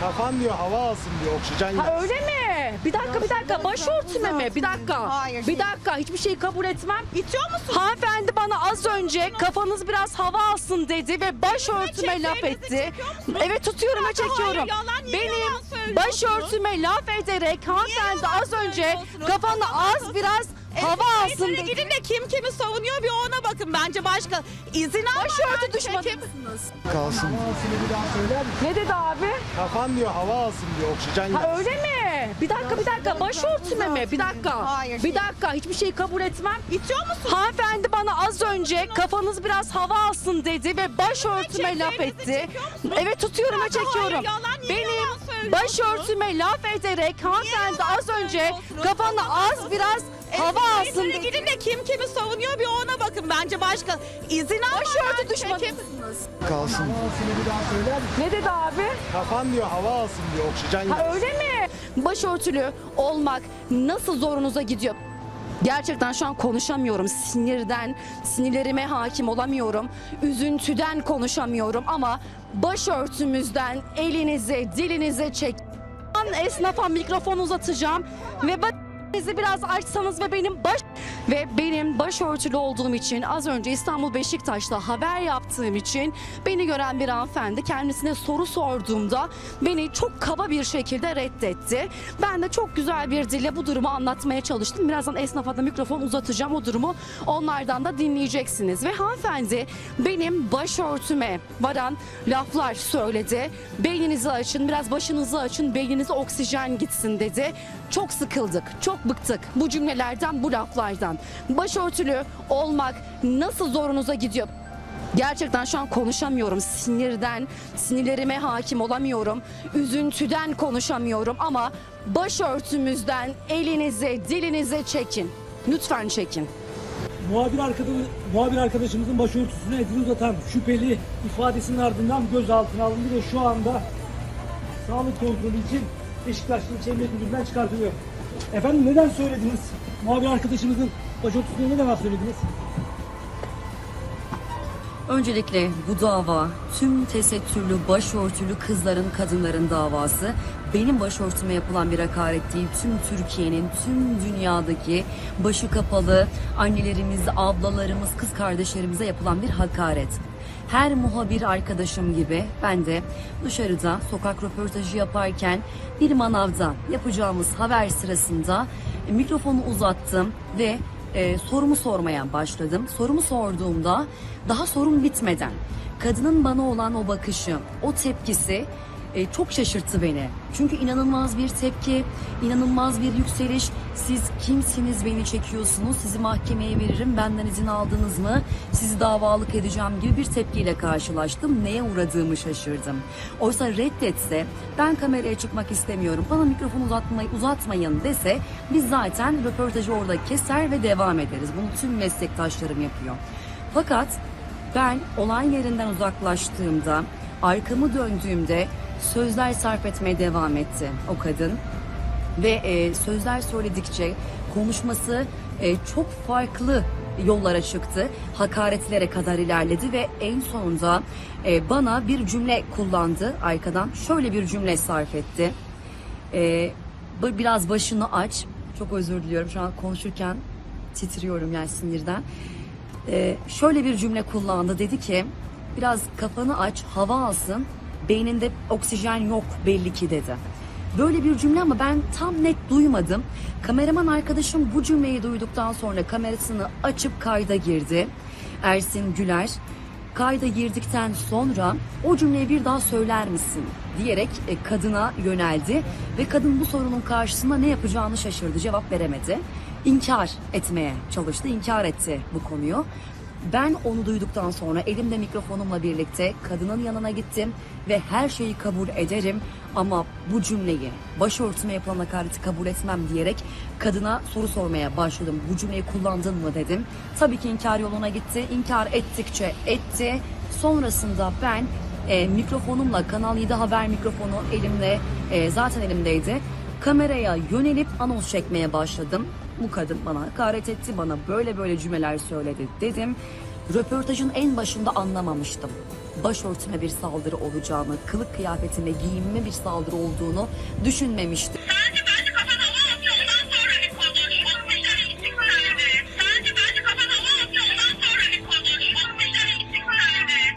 Kafan diyor hava alsın diyor oksijen Ha öyle mi? Bir dakika bir dakika başörtüme mi? Bir dakika. Hayır, Bir değil. dakika hiçbir şeyi kabul etmem. İtiyor musun? Hanımefendi bana az önce kafanız biraz hava alsın dedi ve başörtüme laf çektiğinizi etti. çekiyor musunuz? Evet tutuyorum ve çekiyorum. yalan, Benim söylüyorsunuz? başörtüme laf ederek hanımefendi yalan az önce söylüyorsunuz? kafanı az biraz hava alsın dedi. gidin de kim kimi savunuyor bir ona bakın. Bence başka izin almadan Başörtü düşmanı çekim- mısınız? Kalsın. Ne dedi abi? Kafan diyor hava alsın diyor oksijen. Ha öyle mi? Bir dakika bir dakika başörtüme mi? Bir dakika. Hayır, Bir değil. dakika hiçbir şeyi kabul etmem. İtiyor musun? Hanımefendi bana az önce kafanız biraz hava alsın dedi ve başörtüme laf etti. musunuz? Evet tutuyorum ve çekiyorum. yalan, Benim? Başörtüme laf ederek hanımefendi az önce kafanı az biraz hava alsın dedi. gidin de kim kimi savunuyor bir ona bakın. Bence başka izin almadan Başörtü düşmanı? Kalsın. Ne dedi abi? Kafan diyor hava alsın diyor oksijen. Ha öyle mi? Başörtülü olmak nasıl zorunuza gidiyor? Gerçekten şu an konuşamıyorum. Sinirden, sinirlerime hakim olamıyorum. Üzüntüden konuşamıyorum ama başörtümüzden elinize, dilinize çek. An esnafa mikrofon uzatacağım ve bak Bizi biraz açsanız ve benim baş ve benim başörtülü olduğum için az önce İstanbul Beşiktaş'ta haber yaptığım için beni gören bir hanımefendi kendisine soru sorduğumda beni çok kaba bir şekilde reddetti. Ben de çok güzel bir dille bu durumu anlatmaya çalıştım. Birazdan esnafa da mikrofon uzatacağım o durumu onlardan da dinleyeceksiniz. Ve hanımefendi benim başörtüme varan laflar söyledi. Beyninizi açın biraz başınızı açın beyninize oksijen gitsin dedi. Çok sıkıldık, çok bıktık bu cümlelerden, bu laflardan. Başörtülü olmak nasıl zorunuza gidiyor? Gerçekten şu an konuşamıyorum. Sinirden, sinirlerime hakim olamıyorum. Üzüntüden konuşamıyorum ama başörtümüzden elinize, dilinize çekin. Lütfen çekin. Muhabir, arkadaşı, muhabir arkadaşımızın başörtüsüne elini uzatan şüpheli ifadesinin ardından gözaltına alındı ve şu anda sağlık kontrolü için Beşiktaş İlçe Emniyet Müdürlüğü'nden çıkartılıyor. Efendim neden söylediniz? Muhabir arkadaşımızın başörtüsüne neden laf söylediniz? Öncelikle bu dava tüm tesettürlü, başörtülü kızların, kadınların davası. Benim başörtüme yapılan bir hakaret değil, tüm Türkiye'nin, tüm dünyadaki başı kapalı annelerimiz, ablalarımız, kız kardeşlerimize yapılan bir hakaret. Her muhabir arkadaşım gibi ben de dışarıda sokak röportajı yaparken bir manavda yapacağımız haber sırasında mikrofonu uzattım ve e, sorumu sormaya başladım. Sorumu sorduğumda daha sorum bitmeden kadının bana olan o bakışı, o tepkisi e, çok şaşırttı beni. Çünkü inanılmaz bir tepki, inanılmaz bir yükseliş. Siz kimsiniz beni çekiyorsunuz, sizi mahkemeye veririm, benden izin aldınız mı, sizi davalık edeceğim gibi bir tepkiyle karşılaştım. Neye uğradığımı şaşırdım. Oysa reddetse, ben kameraya çıkmak istemiyorum, bana mikrofon uzatmayı, uzatmayın dese biz zaten röportajı orada keser ve devam ederiz. Bunu tüm meslektaşlarım yapıyor. Fakat ben olay yerinden uzaklaştığımda, arkamı döndüğümde sözler sarf etmeye devam etti o kadın. Ve e, sözler söyledikçe konuşması e, çok farklı yollara çıktı. Hakaretlere kadar ilerledi ve en sonunda e, bana bir cümle kullandı arkadan. Şöyle bir cümle sarf etti. E, biraz başını aç. Çok özür diliyorum şu an konuşurken titriyorum yani sinirden. Ee, şöyle bir cümle kullandı. Dedi ki biraz kafanı aç, hava alsın. Beyninde oksijen yok belli ki dedi. Böyle bir cümle ama ben tam net duymadım. Kameraman arkadaşım bu cümleyi duyduktan sonra kamerasını açıp kayda girdi. Ersin Güler kayda girdikten sonra o cümleyi bir daha söyler misin diyerek e, kadına yöneldi ve kadın bu sorunun karşısında ne yapacağını şaşırdı cevap veremedi. İnkar etmeye çalıştı inkar etti bu konuyu. Ben onu duyduktan sonra elimde mikrofonumla birlikte kadının yanına gittim ve her şeyi kabul ederim ama bu cümleyi başörtüme yapılan hakareti kabul etmem diyerek kadına soru sormaya başladım. Bu cümleyi kullandın mı dedim. Tabii ki inkar yoluna gitti. İnkar ettikçe etti. Sonrasında ben e, mikrofonumla Kanal 7 haber mikrofonu elimde e, zaten elimdeydi. Kameraya yönelip anons çekmeye başladım. Bu kadın bana hakaret etti, bana böyle böyle cümleler söyledi dedim. Röportajın en başında anlamamıştım. Başörtüme bir saldırı olacağını, kılık kıyafetime, giyimime bir saldırı olduğunu düşünmemiştim.